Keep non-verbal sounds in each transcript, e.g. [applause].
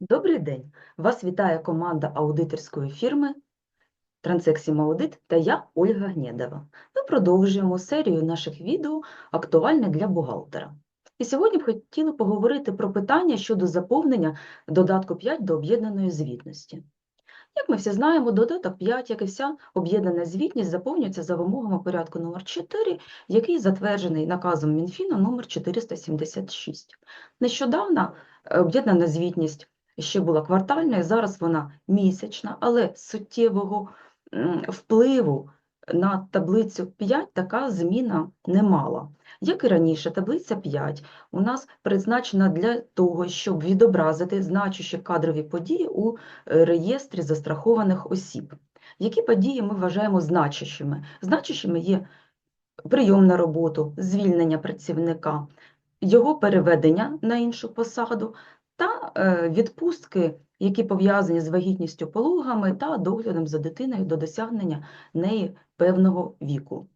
Добрий день! Вас вітає команда аудиторської фірми Audit та я, Ольга Гнєдова. Ми продовжуємо серію наших відео «Актуальне для бухгалтера». І сьогодні б хотіли поговорити про питання щодо заповнення додатку 5 до об'єднаної звітності. Як ми всі знаємо, додаток 5, як і вся об'єднана звітність, заповнюється за вимогами порядку номер 4, який затверджений наказом Мінфіну номер 476. Нещодавно е, об'єднана звітність ще була квартальною, зараз вона місячна, але суттєвого впливу на таблицю 5 така зміна не мала. Як і раніше, таблиця 5 у нас призначена для того, щоб відобразити значущі кадрові події у е, реєстрі застрахованих осіб. Які події ми вважаємо значущими? Значущими є прийом на роботу, звільнення працівника, його переведення на іншу посаду та е, відпустки, які пов'язані з вагітністю пологами та доглядом за дитиною до досягнення неї певного віку.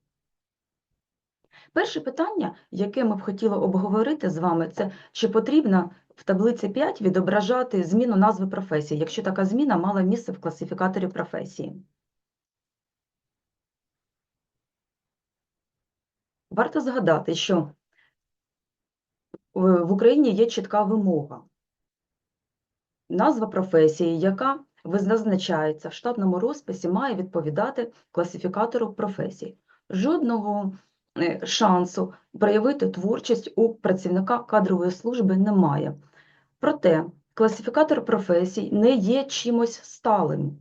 Перше питання, яке ми б хотіли обговорити з вами, це чи потрібно в таблиці 5 відображати зміну назви професії, якщо така зміна мала місце в класифікаторі професії. Варто згадати, що в в Україні є чітка вимога. Назва професії, яка визначається в штатному розписі, має відповідати класифікатору професій. Жодного е, шансу проявити творчість у працівника кадрової служби немає. Проте класифікатор професій не є чимось сталим.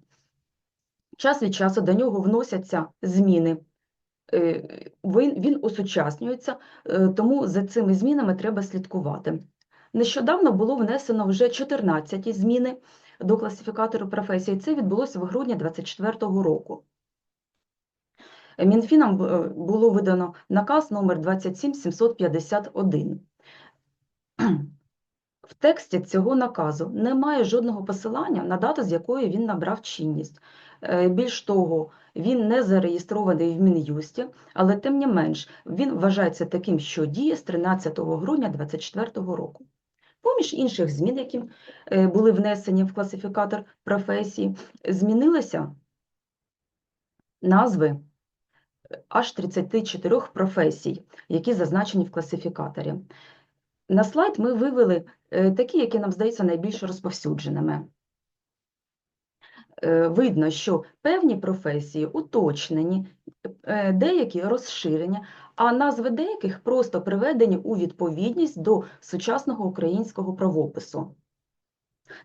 Час від часу до нього вносяться зміни. Е, Він, він усучаснюється, е, тому за цими змінами треба слідкувати. Нещодавно було внесено вже 14 зміни до класифікатору професії. Це відбулося в грудні 2024 року. Мінфіном е, було видано наказ номер 27751. В тексті цього наказу немає жодного посилання на дату, з якої він набрав чинність. Е, Більш того, він не зареєстрований в Мін'юсті, але тим не менш він вважається таким, що діє з 13 грудня 2024 року. Поміж інших змін, які е, були внесені в класифікатор професії, змінилися назви е, аж 34 професій, які зазначені в класифікаторі. На слайд ми вивели е, такі, які нам здаються найбільш розповсюдженими. Видно, що певні професії уточнені, деякі розширені, а назви деяких просто приведені у відповідність до сучасного українського правопису.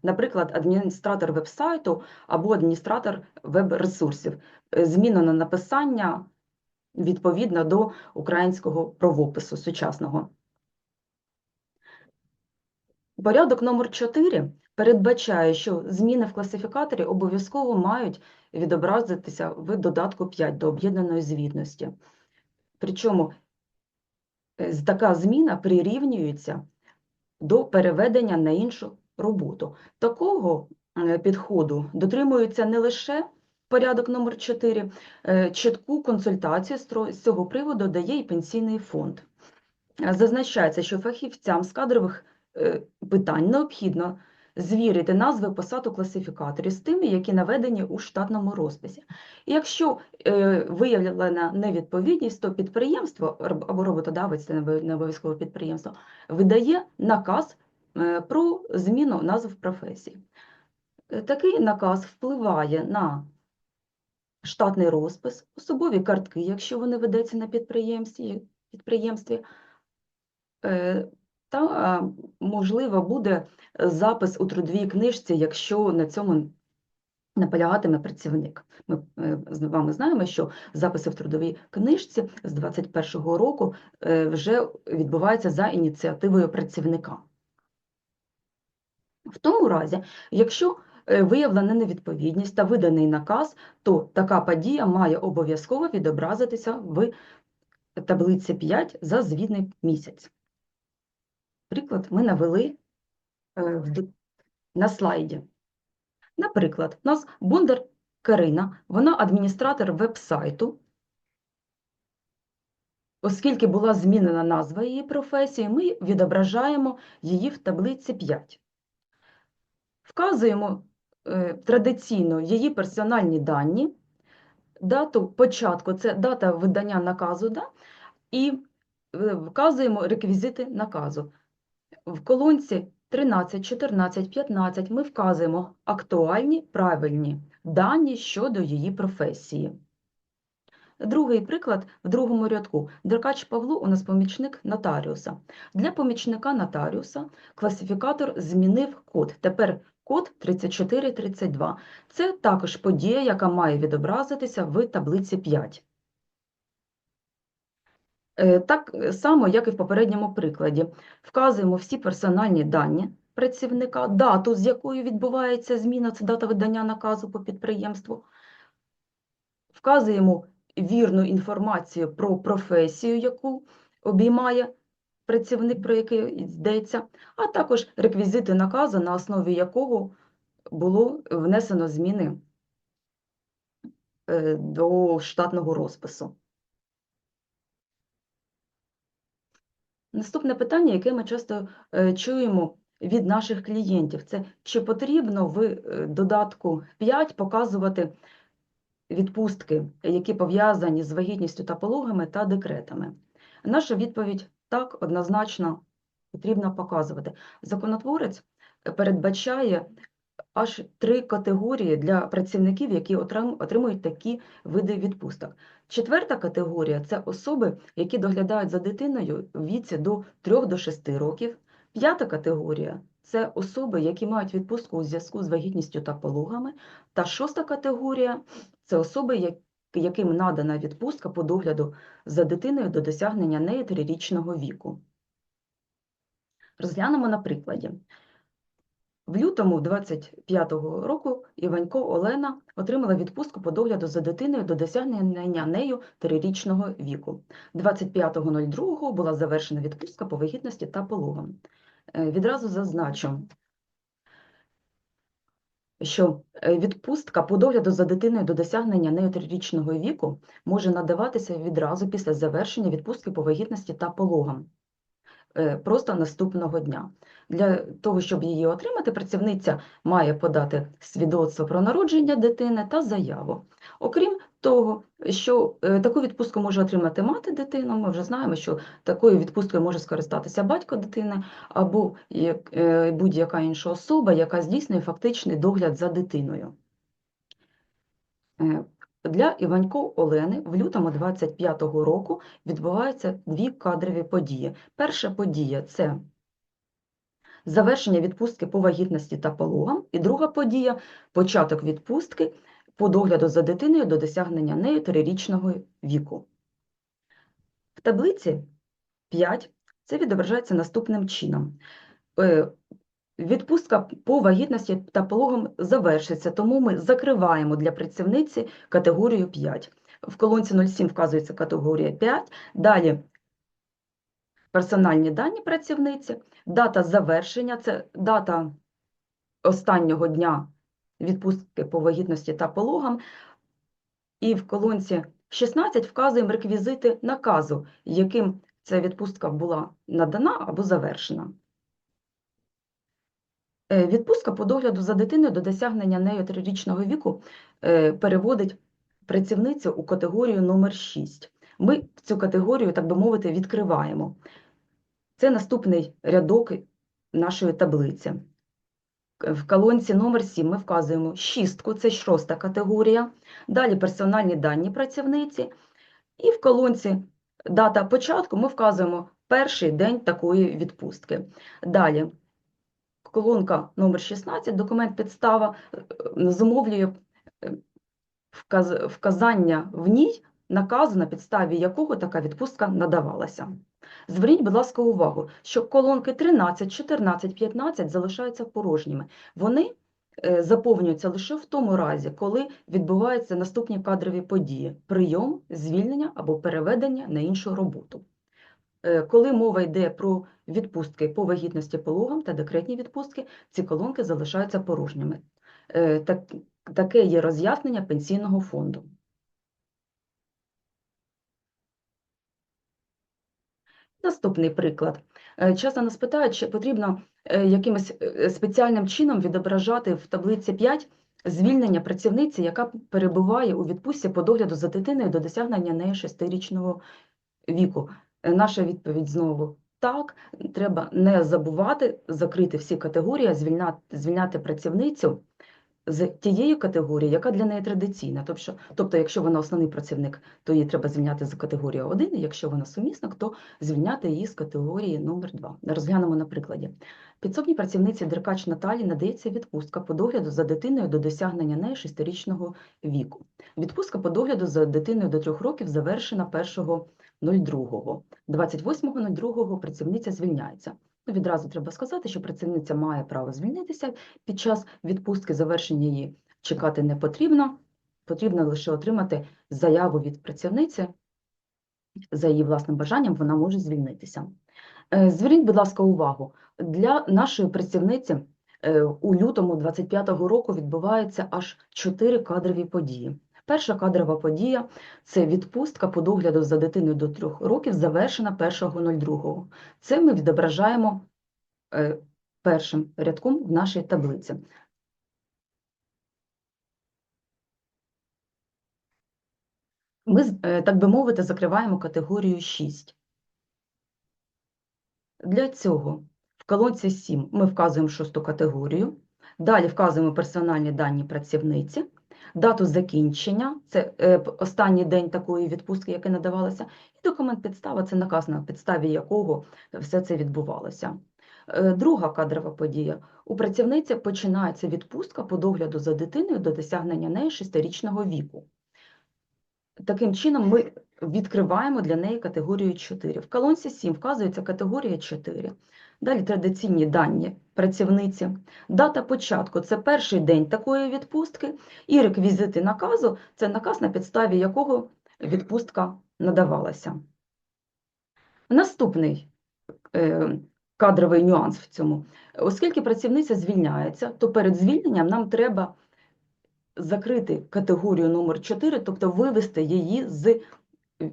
Наприклад, адміністратор веб-сайту або адміністратор веб-ресурсів. Е, Змінено написання відповідно до українського правопису сучасного. Порядок номер 4 передбачає, що зміни в класифікаторі обов'язково мають відобразитися в додатку 5 до об'єднаної звітності. Причому е, така зміна прирівнюється до переведення на іншу роботу. Такого е, підходу дотримується не лише порядок номер 4, е, чітку консультацію з цього приводу дає і пенсійний фонд. Зазначається, що фахівцям з кадрових питань необхідно звірити назви посад у класифікаторі з тими, які наведені у штатному розписі. І якщо е, виявлена невідповідність, то підприємство або роботодавець, це не обов'язково підприємство, видає наказ е, про зміну назв професій. Е, Такий наказ впливає на штатний розпис, особові картки, якщо вони ведуться на підприємстві, підприємстві, е, та, можливо, буде запис у трудовій книжці, якщо на цьому наполягатиме працівник. Ми е, з вами знаємо, що записи в трудовій книжці з 2021 року е, вже відбуваються за ініціативою працівника. В тому разі, якщо е, виявлена невідповідність та виданий наказ, то така подія має обов'язково відобразитися в таблиці 5 за звітний місяць. Приклад ми навели е, на слайді. Наприклад, у нас Бондар Карина, вона адміністратор веб-сайту. Оскільки була змінена назва її професії, ми відображаємо її в таблиці 5. Вказуємо е, традиційно її персональні дані, дату початку, це дата видання наказу, да? і е, вказуємо реквізити наказу. В колонці 13, 14, 15 ми вказуємо актуальні, правильні дані щодо її професії. Другий приклад в другому рядку. Деркач Павло у нас помічник нотаріуса. Для помічника нотаріуса класифікатор змінив код. Тепер код 3432. Це також подія, яка має відобразитися в таблиці 5. Е, Так само, як і в попередньому прикладі. Вказуємо всі персональні дані працівника, дату, з якою відбувається зміна, це дата видання наказу по підприємству. Вказуємо вірну інформацію про професію, яку обіймає працівник, про який йдеться, а також реквізити наказу, на основі якого було внесено зміни е, до штатного розпису. Наступне питання, яке ми часто е, чуємо від наших клієнтів, це чи потрібно в е, додатку 5 показувати відпустки, які пов'язані з вагітністю та пологами та декретами? Наша відповідь так, однозначно потрібно показувати. Законотворець передбачає аж три категорії для працівників, які отримують такі види відпусток. Четверта категорія це особи, які доглядають за дитиною в віці до 3 до 6 років. П'ята категорія це особи, які мають відпустку у зв'язку з вагітністю та пологами. Та шоста категорія це особи, яким надана відпустка по догляду за дитиною до досягнення неї трирічного віку. Розглянемо на прикладі. В лютому 25-го року Іванько Олена отримала відпустку по догляду за дитиною до досягнення нею трирічного віку. 25.02 була завершена відпустка по вагітності та пологам. Е, Відразу зазначу, що е, відпустка по догляду за дитиною до досягнення нею трирічного віку може надаватися відразу після завершення відпустки по вагітності та пологам просто наступного дня. Для того, щоб її отримати, працівниця має подати свідоцтво про народження дитини та заяву. Окрім того, що е, таку відпустку може отримати мати дитини, ми вже знаємо, що такою відпусткою може скористатися батько дитини або е, будь-яка інша особа, яка здійснює фактичний догляд за дитиною. Е, Для Іванько Олени в лютому 25-го року відбуваються дві кадрові події. Перша подія це завершення відпустки по вагітності та пологам, і друга подія початок відпустки по догляду за дитиною до досягнення нею трирічного віку. В таблиці 5 це відображається наступним чином. Відпустка по вагітності та пологам завершиться, тому ми закриваємо для працівниці категорію 5. В колонці 07 вказується категорія 5. Далі персональні дані працівниці, дата завершення це дата останнього дня відпустки по вагітності та пологам. І в колонці 16 вказуємо реквізити наказу, яким ця відпустка була надана або завершена. Е, Відпустка по догляду за дитиною до досягнення нею трирічного віку е, переводить працівницю у категорію номер 6. Ми цю категорію, так би мовити, відкриваємо. Це наступний рядок нашої таблиці. В колонці номер 7 ми вказуємо шістку, це шоста категорія. Далі персональні дані працівниці. І в колонці дата початку ми вказуємо перший день такої відпустки. Далі колонка номер 16, документ підстава, е, е, зумовлює е, вказ- вказання в ній наказу, на підставі якого така відпустка надавалася. Зверніть, будь ласка, увагу, що колонки 13, 14, 15 залишаються порожніми. Вони заповнюються лише в тому разі, коли відбуваються наступні кадрові події: прийом, звільнення або переведення на іншу роботу. Е, Коли мова йде про відпустки по вагітності пологам та декретні відпустки, ці колонки залишаються порожніми. Е, таке є роз'яснення пенсійного фонду. Наступний приклад. Е, Часто нас питають, чи потрібно якимось спеціальним чином відображати в таблиці 5 звільнення працівниці, яка перебуває у відпустці по догляду за дитиною до досягнення неї шестирічного віку. Е, Наша відповідь знову так. Треба не забувати закрити всі категорії, звільняти, звільняти працівницю з тієї категорії, яка для неї традиційна. Тобто, тобто, якщо вона основний працівник, то її треба звільняти з категорії 1, якщо вона сумісник, то звільняти її з категорії номер 2. Розглянемо на прикладі. Підсобній працівниці Деркач Наталі надається відпустка по догляду за дитиною до досягнення неї шестирічного віку. Відпустка по догляду за дитиною до 3 років завершена 1.02. 28.02 працівниця звільняється. Ну, Відразу треба сказати, що працівниця має право звільнитися під час відпустки, завершення її чекати не потрібно. Потрібно лише отримати заяву від працівниці. За її власним бажанням вона може звільнитися. Е, Зверніть, будь ласка, увагу. Для нашої працівниці е, у лютому 25-го року відбувається аж чотири кадрові події. Перша кадрова подія це відпустка по догляду за дитиною до трьох років, завершена 1.02. Це ми відображаємо е, першим рядком в нашій таблиці. Ми, е, так би мовити, закриваємо категорію 6. Для цього в колонці 7 ми вказуємо шосту категорію, далі вказуємо персональні дані працівниці, дату закінчення, це е, останній день такої відпустки, яка надавалася, і документ підстава це наказ, на підставі якого все це відбувалося. Е, Друга кадрова подія. У працівниці починається відпустка по догляду за дитиною до досягнення неї шестирічного віку. Таким чином, ми відкриваємо для неї категорію 4. В колонці 7 вказується категорія 4. Далі традиційні дані працівниці. Дата початку це перший день такої відпустки, і реквізити наказу це наказ, на підставі якого відпустка надавалася. Наступний е, кадровий нюанс в цьому. Оскільки працівниця звільняється, то перед звільненням нам треба закрити категорію номер 4, тобто вивести її з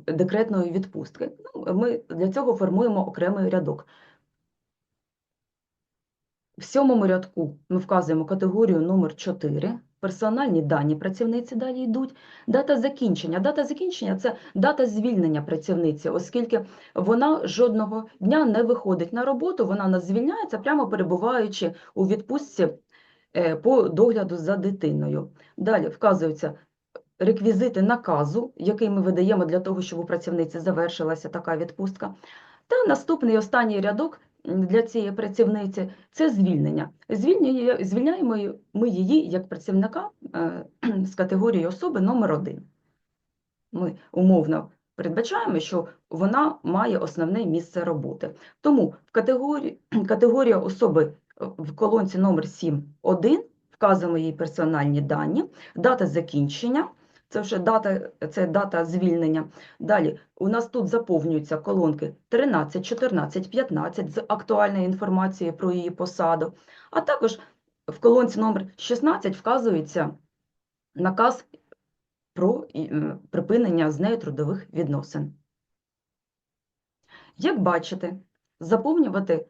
декретної відпустки. Ну, Ми для цього формуємо окремий рядок. В сьомому рядку ми вказуємо категорію номер 4, персональні дані працівниці далі йдуть, дата закінчення. Дата закінчення – це дата звільнення працівниці, оскільки вона жодного дня не виходить на роботу, вона нас звільняється, прямо перебуваючи у відпустці е, по догляду за дитиною. Далі вказуються реквізити наказу, який ми видаємо для того, щоб у працівниці завершилася така відпустка. Та наступний останній рядок для цієї працівниці це звільнення. Звільняємо ми її як працівника е, [clears throat] з категорії особи номер 1 Ми умовно передбачаємо, що вона має основне місце роботи. Тому в категорії, [clears throat] категорія особи е, в колонці номер 7.1 вказуємо їй персональні дані, дата закінчення, це вже дата, це дата звільнення. Далі у нас тут заповнюються колонки 13, 14, 15 з актуальною інформацією про її посаду, а також в колонці номер 16 вказується наказ про е, припинення з нею трудових відносин. Як бачите, заповнювати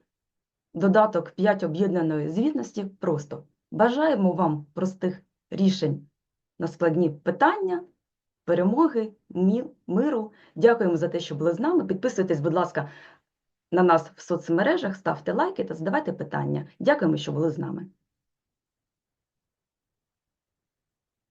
додаток 5 об'єднаної звітності просто. Бажаємо вам простих рішень на складні питання, перемоги, миру. Дякуємо за те, що були з нами. Підписуйтесь, будь ласка, на нас в соцмережах, ставте лайки та задавайте питання. Дякуємо, що були з нами.